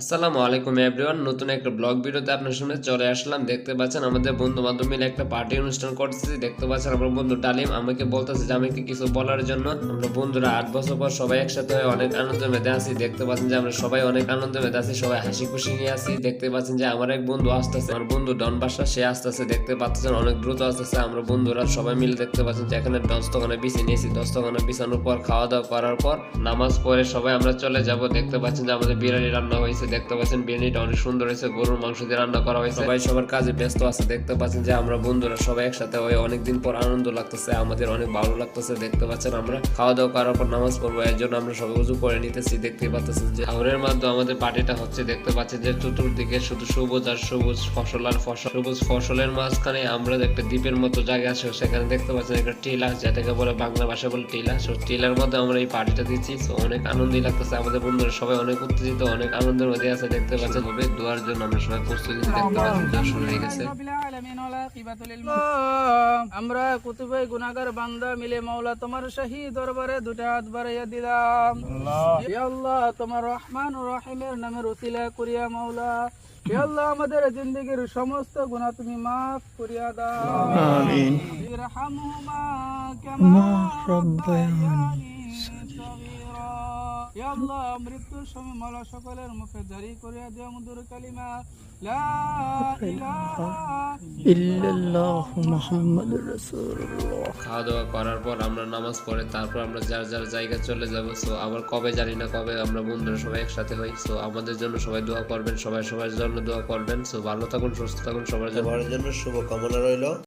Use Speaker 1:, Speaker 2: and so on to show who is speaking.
Speaker 1: আসসালামু আলাইকুম এভরিওয়ান, নতুন একটা ব্লগ ভিডিওতে আপনার সামনে চলে আসলাম। দেখতে পাচ্ছেন আমাদের বন্ধু বান্ধব মিলে একটা পার্টি অনুষ্ঠান করতেছি। দেখতে পাচ্ছেন আমার বন্ধু ডালিম আমাকে বলতেছে যে, আমাকে কিছু বলার জন্য। আমরা বন্ধুরা আট বছর পর সবাই একসাথে হয়ে অনেক আনন্দ মেতে আছি। দেখতে পাচ্ছেন যে, আমরা সবাই অনেক আনন্দ মেতে আছি, সবাই হাসি খুশি নিয়ে আছি। দেখতে পাচ্ছেন যে, আমার এক বন্ধু আসতেছে, আমার বন্ধু ডন বাসা সে আসতেছে। দেখতে পাচ্ছেন অনেক দ্রুত আসতেছে। আমরা বন্ধুরা সবাই মিলে দেখতে পাচ্ছেন যে, এখানে দস্তখানে বিছিয়ে নিয়েছি। দস্তখানে বিছানোর পর খাওয়া দাওয়া করার পর, নামাজ পড়ে সবাই আমরা চলে যাব। দেখতে পাচ্ছেন যে, আমাদের বিরিয়ানি রান্না হয়েছে। দেখতে পাচ্ছেন বিরিয়ানিটা অনেক সুন্দর হয়েছে, গরুর মাংস দিয়ে রান্না করা হয়েছে। সবাই সবার কাজে ব্যস্ত আছে, দেখতে পাচ্ছেন যে আমরা বন্ধুরা সবাই একসাথে হয়ে অনেকদিন পর আনন্দ লাগতেছে, আমাদের অনেক ভালো লাগতেছে, দেখতে পাচ্ছেন আমরা খাওয়া দাওয়া করার পর নামাজ পড়ব, এর জন্য আমরা সবাই উজু করে নিতেছি দেখতে পাচ্ছেন যে হাওরের মাধ্যমে আমাদের পার্টিটা হচ্ছে, দেখতে পাচ্ছেন যে চতুর্দিকে শুধু সবুজ আর সবুজ ফসল আর ফসল, সবুজ ফসলের মাঝখানে আমরা একটা দ্বীপের মতো জায়গা আছে, সেখানে দেখতে পাচ্ছেন একটা টিলা, যেটাকে বলে বাংলা ভাষা বলে টিলা, সো টিলার মধ্যে আমরা এই পার্টিটা দিচ্ছি অনেক আনন্দই লাগতেছে, আমাদের বন্ধুরা সবাই অনেক উত্তেজিত, অনেক আনন্দের আছে দেখতে পাচ্ছেন। হবে দোয়ার জন্য আমরা সবাই প্রস্তুতি দেখতে পাচ্ছেন দোয়া শুরু হয়ে গেছে।
Speaker 2: আমরা কুতুবে গুনাহগার বান্দা মিলে মাওলা তোমার শাহী দরবারে দুটা হাত বাড়াইয়া দিলাম। আল্লাহ। তোমার রহমান রহিমের নামের উসিলা করিয়া মাওলা। আল্লাহ আমাদের জিন্দেগীর সমস্ত গুণা তুমি মাফ করিয়া দাও। আমিন। আল্লাহ মৃত্যুর সময় মাওলা সকলের মুখে জারি করিয়া মধুর কালিমা। লা ইলাহা
Speaker 3: ইল্লাল্লাহ মুহাম্মাদুর রাসূলুল্লাহ।
Speaker 1: খাওয়া দাওয়া করার পর আমরা নামাজ পড়ে তারপর আমরা যার যার জায়গা চলে যাব সো আবার কবে জানি না কবে আমরা বন্ধুরা সবাই একসাথে হই সো আমাদের জন্য সবাই দোয়া করবেন সবাই সবার জন্য দোয়া করবেন সো ভালো থাকুন সুস্থ থাকুন সবার জন্য।
Speaker 4: সবার জন্য শুভ কামনা রইল।